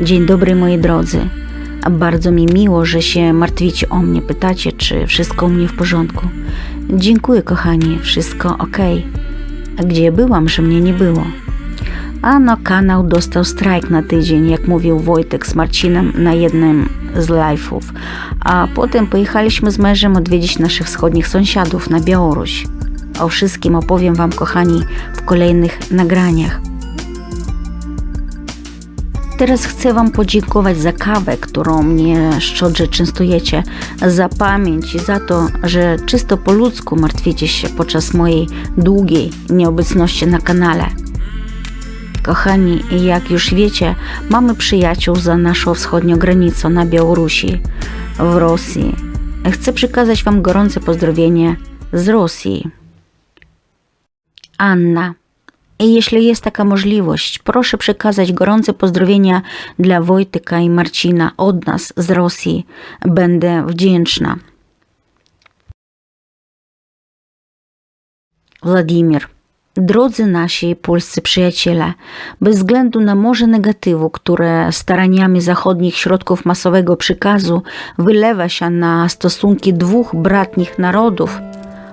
Dzień dobry moi drodzy. Bardzo mi miło, że się martwicie o mnie, pytacie, czy wszystko u mnie w porządku. Dziękuję kochani, wszystko ok. A gdzie byłam, że mnie nie było? A no, kanał dostał strajk na tydzień, jak mówił Wojtek z Marcinem na jednym z live'ów. A potem pojechaliśmy z mężem odwiedzić naszych wschodnich sąsiadów na Białoruś. O wszystkim opowiem Wam, kochani, w kolejnych nagraniach. Teraz chcę Wam podziękować za kawę, którą mnie szczodrze częstujecie, za pamięć i za to, że czysto po ludzku martwicie się podczas mojej długiej nieobecności na kanale. Kochani, jak już wiecie, mamy przyjaciół za naszą wschodnią granicą na Białorusi, w Rosji. Chcę przekazać Wam gorące pozdrowienie z Rosji. Anna. Jeśli jest taka możliwość, proszę przekazać gorące pozdrowienia dla Wojtyka i Marcina od nas z Rosji. Będę wdzięczna. Władimir. Drodzy nasi polscy przyjaciele, bez względu na morze negatywu, które staraniami zachodnich środków masowego przekazu wylewa się na stosunki dwóch bratnich narodów,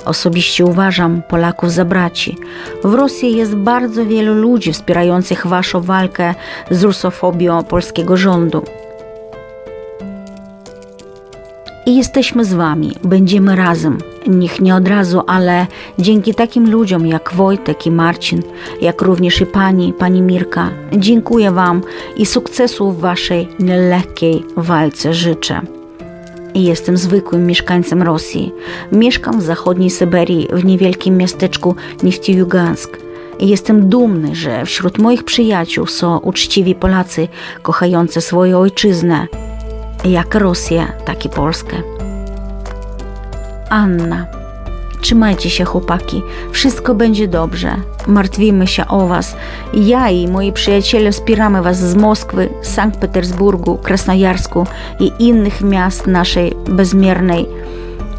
Osobiście uważam Polaków za braci. W Rosji jest bardzo wielu ludzi wspierających waszą walkę z rusofobią polskiego rządu. I jesteśmy z wami, będziemy razem. Niech nie od razu, ale dzięki takim ludziom jak Wojtek i Marcin, jak również i pani, pani Mirka, dziękuję wam i sukcesu w waszej nielekkiej walce życzę. Jestem zwykłym mieszkańcem Rosji. Mieszkam w zachodniej Syberii, w niewielkim miasteczku Neftijugansk. Jestem dumny, że wśród moich przyjaciół są uczciwi Polacy kochający swoją ojczyznę, jak Rosję, tak i Polskę. Anna. Trzymajcie się, chłopaki, wszystko będzie dobrze. Martwimy się o Was. Ja i moi przyjaciele wspieramy Was z Moskwy, Sankt Petersburgu, Krasnojarsku i innych miast naszej bezmiernej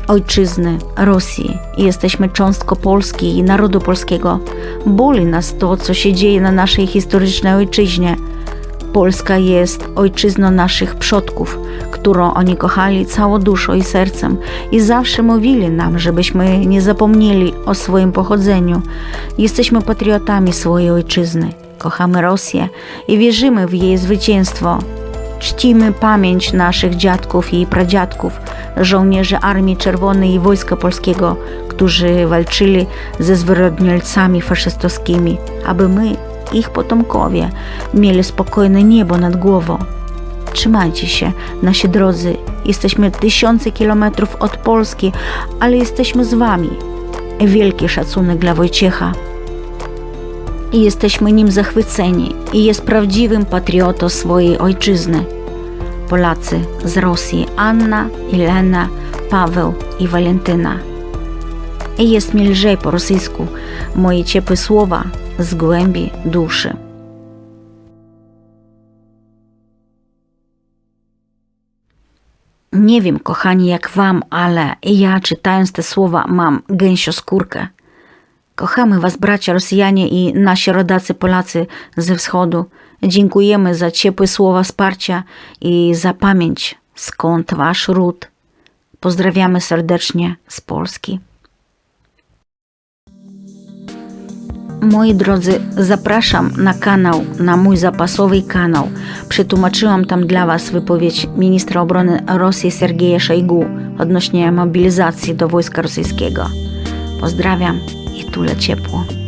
ojczyzny, Rosji. Jesteśmy cząstką Polski i narodu polskiego. Boli nas to, co się dzieje na naszej historycznej ojczyźnie. Polska jest ojczyzną naszych przodków, którą oni kochali całą duszą i sercem i zawsze mówili nam, żebyśmy nie zapomnieli o swoim pochodzeniu. Jesteśmy patriotami swojej ojczyzny, kochamy Rosję i wierzymy w jej zwycięstwo. Czcimy pamięć naszych dziadków i pradziadków, żołnierzy Armii Czerwonej i Wojska Polskiego, którzy walczyli ze zwyrodnialcami faszystowskimi, aby my, ich potomkowie, mieli spokojne niebo nad głową. Trzymajcie się, nasi drodzy. Jesteśmy tysiące kilometrów od Polski, ale jesteśmy z wami. Wielki szacunek dla Wojciecha. I jesteśmy nim zachwyceni i jest prawdziwym patriotą swojej ojczyzny. Polacy z Rosji Anna, Ilena, Paweł i Walentyna. I jest mi lżej po rosyjsku moje ciepłe słowa z głębi duszy. Nie wiem, kochani, jak wam, ale ja czytając te słowa mam gęsio skórkę. Kochamy was, bracia Rosjanie i nasi rodacy Polacy ze wschodu. Dziękujemy za ciepłe słowa wsparcia i za pamięć, skąd wasz ród. Pozdrawiamy serdecznie z Polski. Moi drodzy, zapraszam na kanał, na mój zapasowy kanał. Przetłumaczyłam tam dla Was wypowiedź ministra obrony Rosji Sergeja Szojgu odnośnie mobilizacji do wojska rosyjskiego. Pozdrawiam i tule ciepło.